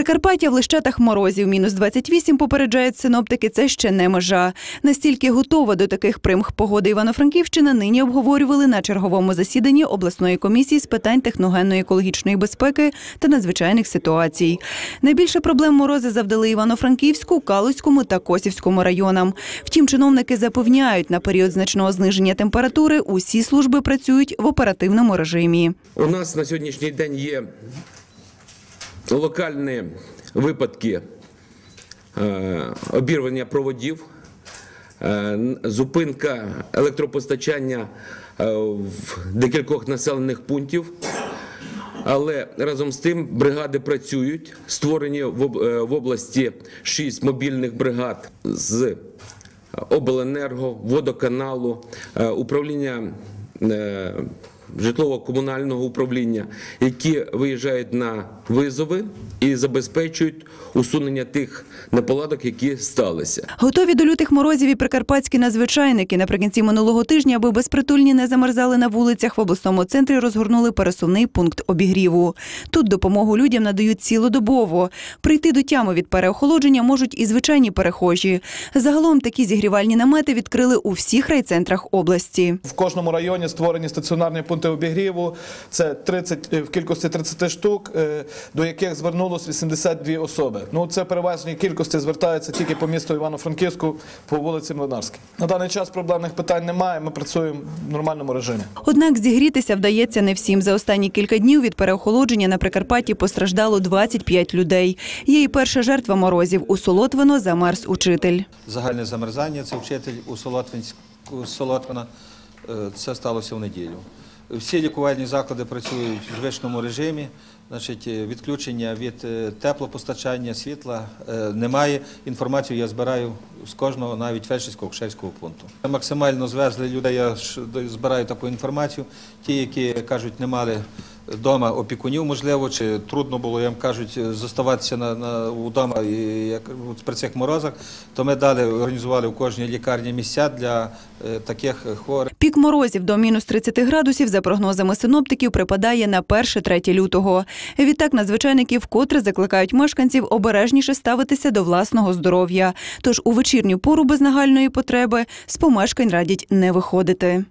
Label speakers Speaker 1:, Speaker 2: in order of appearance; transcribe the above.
Speaker 1: Прикарпаття в лищатах морозів мінус 28 попереджають синоптики. Це ще не межа. Настільки готова до таких примх погоди Івано-Франківщина нині обговорювали на черговому засіданні обласної комісії з питань техногенної екологічної безпеки та надзвичайних ситуацій. Найбільше проблем морози завдали Івано-Франківську, Калузькому та Косівському районам. Втім, чиновники запевняють, на період значного зниження температури усі служби працюють в оперативному режимі.
Speaker 2: У нас на сьогоднішній день є локальні випадки е, обірвання проводів, е, зупинка електропостачання е, в декількох населених пунктів. Але разом з тим бригади працюють. Створені в об- в області шість мобільних бригад з обленерго, водоканалу, управління житлово-комунального управління, які виїжджають на визови і забезпечують усунення тих неполадок, які сталися.
Speaker 1: Готові до лютих морозів і прикарпатські надзвичайники. Наприкінці минулого тижня, аби безпритульні не замерзали на вулицях, в обласному центрі розгорнули пересувний пункт обігріву. Тут допомогу людям надають цілодобово. Прийти до тями від переохолодження можуть і звичайні перехожі. Загалом такі зігрівальні намети відкрили у всіх райцентрах області.
Speaker 3: В кожному районі створені стаціонарні пункти обігріву. Це 30, е, в кількості 30 штук, е, до яких звернулось 82 особи. Ну це переважній кількості звертаються тільки по місту Івано-Франківську по вулиці Млинарській. На даний час проблемних питань немає. Ми працюємо в нормальному режимі.
Speaker 1: Однак зігрітися вдається не всім. За останні кілька днів від переохолодження на Прикарпатті постраждало 25 людей. Є і перша жертва морозів. У Солотвино замерз учитель.
Speaker 4: Загальне замерзання, це вчитель у Солотвинську Солотвина. Е, Це сталося в неділю. Всі лікувальні заклади працюють в звичному режимі. Значить, е, відключення від е, теплопостачання, світла е, немає. Інформацію я збираю з кожного, навіть фельдшерського кшельського пункту. Максимально звезли людей. Я збираю таку інформацію. Ті, які кажуть, не мали вдома опікунів, можливо, чи трудно було, їм кажуть, зоставатися на, на вдома і як при цих морозах, то ми далі організували в кожній лікарні місця для е, таких хворих.
Speaker 1: Пік морозів до мінус 30 градусів, за прогнозами синоптиків, припадає на 1-3 лютого. Відтак надзвичайники вкотре закликають мешканців обережніше ставитися до власного здоров'я. Тож у вечірню пору без нагальної потреби з помешкань радять не виходити.